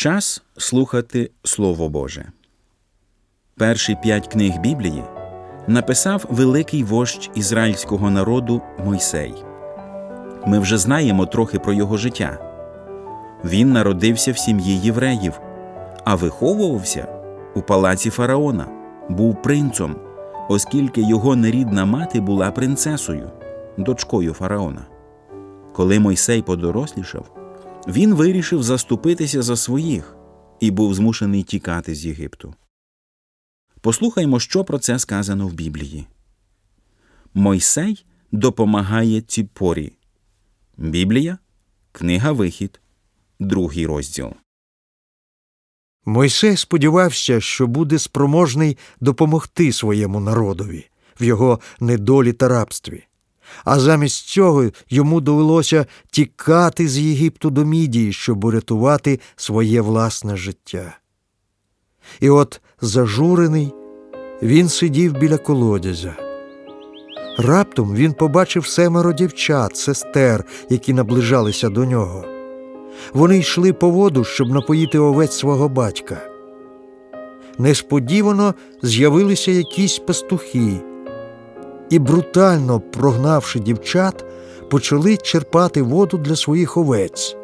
Час слухати Слово Боже. Перші п'ять книг Біблії написав великий вождь ізраїльського народу Мойсей. Ми вже знаємо трохи про його життя. Він народився в сім'ї євреїв, а виховувався у палаці фараона, був принцом, оскільки його нерідна мати була принцесою, дочкою фараона. Коли Мойсей подорослішав, він вирішив заступитися за своїх і був змушений тікати з Єгипту. Послухаймо, що про це сказано в Біблії. Мойсей допомагає Ціпорі. Біблія, книга Вихід, другий розділ. Мойсей сподівався, що буде спроможний допомогти своєму народові в його недолі та рабстві. А замість цього йому довелося тікати з Єгипту до Мідії, щоб урятувати своє власне життя. І от, зажурений, він сидів біля колодязя. Раптом він побачив семеро дівчат, сестер, які наближалися до нього. Вони йшли по воду, щоб напоїти овець свого батька. Несподівано з'явилися якісь пастухи і, брутально прогнавши дівчат, почали черпати воду для своїх овець.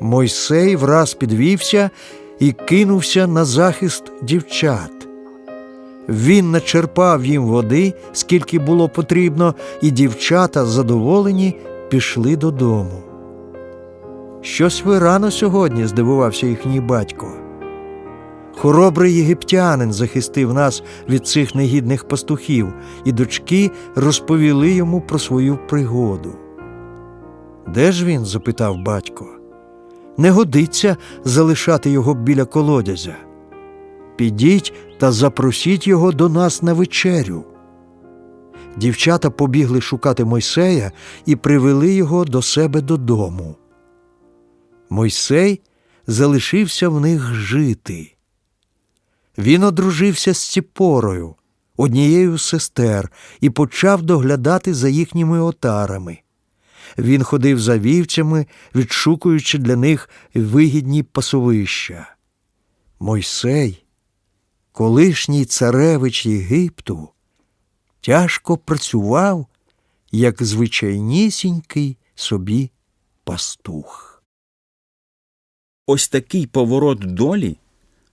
Мойсей враз підвівся і кинувся на захист дівчат. Він начерпав їм води, скільки було потрібно, і дівчата, задоволені, пішли додому. Щось ви рано сьогодні, здивувався їхній батько. Хоробрий єгиптянин захистив нас від цих негідних пастухів, і дочки розповіли йому про свою пригоду. Де ж він? запитав батько. Не годиться залишати його біля колодязя. Підіть та запросіть його до нас на вечерю. Дівчата побігли шукати Мойсея і привели його до себе додому. Мойсей залишився в них жити. Він одружився з Ціпорою, однією з сестер, і почав доглядати за їхніми отарами. Він ходив за вівцями, відшукуючи для них вигідні пасовища. Мойсей, колишній царевич Єгипту, тяжко працював, як звичайнісінький собі пастух. Ось такий поворот долі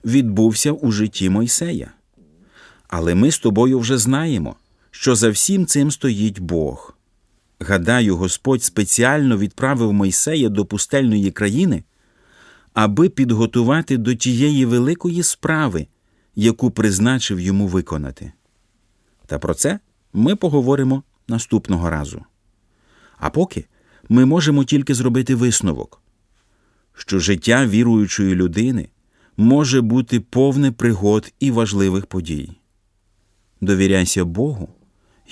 відбувся у житті Мойсея. Але ми з тобою вже знаємо, що за всім цим стоїть Бог. Гадаю, Господь спеціально відправив Мойсея до пустельної країни, аби підготувати до тієї великої справи, яку призначив йому виконати. Та про це ми поговоримо наступного разу. А поки ми можемо тільки зробити висновок, що життя віруючої людини може бути повне пригод і важливих подій. Довіряйся Богу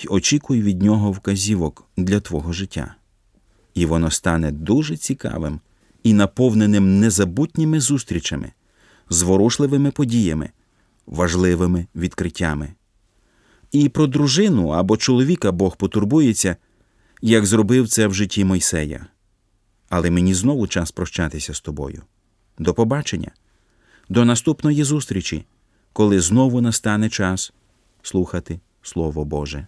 і очікуй від нього вказівок для твого життя. І воно стане дуже цікавим і наповненим незабутніми зустрічами, зворушливими подіями, важливими відкриттями. І про дружину або чоловіка Бог потурбується, як зробив це в житті Мойсея. Але мені знову час прощатися з тобою. До побачення, до наступної зустрічі, коли знову настане час слухати Слово Боже.